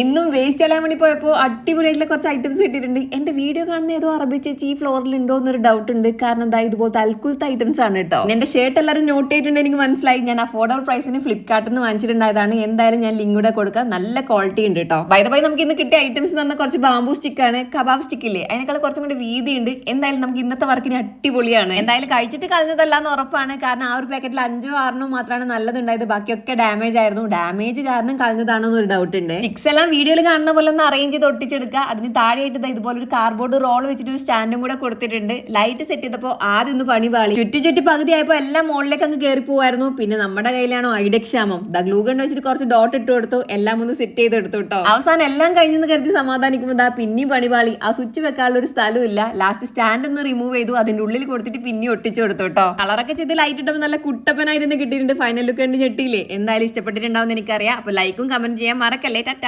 ഇന്നും വേസ്റ്റ് ചെയ്യാൻ വേണ്ടി പോയപ്പോൾ അടിപൊളിയായിട്ടുള്ള കുറച്ച് ഐറ്റംസ് കിട്ടിയിട്ടുണ്ട്. എന്റെ വീഡിയോ കാണുന്ന ഏതോ അറബി ഈ ഫ്ലോറിൽ ഉണ്ടോ എന്നൊരു ഡൗട്ട് ഉണ്ട്. കാരണം എന്താ ഇതുപോലത്തെ അൽക്കുലത്തെ ഐറ്റംസ് ആണ് കേട്ടോ എന്റെ ഷർട്ട് എല്ലാവരും നോട്ട് ചെയ്തിട്ടുണ്ട് എനിക്ക് മനസ്സിലായി. ഞാൻ അഫോർഡബിൾ പ്രൈസിന് ഫ്ലിപ്കാർട്ടിൽ നിന്ന് വാങ്ങിച്ചിട്ടുണ്ടായതാണ്. എന്തായാലും ഞാൻ ലിങ്ക് കൂടെ കൊടുക്കാം. നല്ല ക്വാളിറ്റി ഉണ്ട് കേട്ടോ വൈ നമുക്ക് ഇന്ന് കിട്ടിയ ഐറ്റംസ് എന്ന് പറഞ്ഞാൽ കുറച്ച് സ്റ്റിക്ക് ആണ്. കബാബ് സ്റ്റിക്ക് ഇല്ലേ? അതിനേക്കാൾ കുറച്ചും കൂടി വീതി ഉണ്ട്. എന്തായാലും നമുക്ക് ഇന്നത്തെ വർക്കിന് അടിപൊളിയാണ്. എന്തായാലും കഴിച്ചിട്ട് കളഞ്ഞതല്ല എന്ന് ഉറപ്പാണ്. കാരണം ആ ഒരു പാക്കറ്റിൽ അഞ്ചോ ആറിനോ മാത്രമാണ് നല്ലതുണ്ടായത്. ബാക്കിയൊക്കെ ഡാമേജ് ആയിരുന്നു. ഡാമേജ് കാരണം കളഞ്ഞതാണോ എന്നൊരു ഡൗട്ട് ഉണ്ട് സ്റ്റിക്സ് വീഡിയോയിൽ കാണുന്ന പോലെ ഒന്ന് അറേഞ്ച് ചെയ്ത് ഒട്ടിച്ചെടുക്കുക അതിന് താഴെയായിട്ട് ഇതുപോലെ ഒരു കാർഡ്ബോർഡ് റോൾ വെച്ചിട്ട് ഒരു സ്റ്റാൻഡും കൂടെ കൊടുത്തിട്ടുണ്ട്. ലൈറ്റ് സെറ്റ് ചെയ്തപ്പോൾ ആദ്യം ഒന്ന് പണി പാളി. ചുറ്റി ചുറ്റി പകുതി ആയപ്പോൾ എല്ലാം മുകളിലേക്ക് അങ്ങ് കയറി പോവായിരുന്നു. പിന്നെ നമ്മുടെ കയ്യിലാണോ ഐഡക്ഷാമം ദ ഗ്ലൂ ഗൺ വെച്ചിട്ട് കുറച്ച് ഡോട്ട് ഇട്ട് കൊടുത്തു. എല്ലാം ഒന്ന് സെറ്റ് ചെയ്ത് എടുത്തു കേട്ടോ അവസാനം എല്ലാം കഴിഞ്ഞെന്ന് കരുതി സമാധാനിക്കുമ്പോൾ ദാ പിന്നെയും പണി പാളി. ആ സ്വിച്ച് വെക്കാനുള്ള ഒരു സ്ഥലമില്ല ലാസ്റ്റ് സ്റ്റാൻഡ് ഒന്ന് റിമൂവ് ചെയ്തു. അതിന്റെ ഉള്ളിൽ കൊടുത്തിട്ട് പിന്നെ ഒട്ടിച്ചു കൊടുത്തു കേട്ടോ കളറൊക്കെ ചെയ്ത് ലൈറ്റ് ഇട്ടപ്പോൾ നല്ല കുട്ടപ്പനായി തന്നെ കിട്ടിയിട്ടുണ്ട്. ഫൈനൽ ലുക്ക് കണ്ട് ഞെട്ടിയില്ലേ? എന്തായാലും ഇഷ്ടപ്പെട്ടിട്ടുണ്ടാവും എനിക്കറിയാം. അപ്പോൾ ലൈക്കും കമന്റ് ചെയ്യാൻ മറക്കല്ലേ. ടാറ്റ.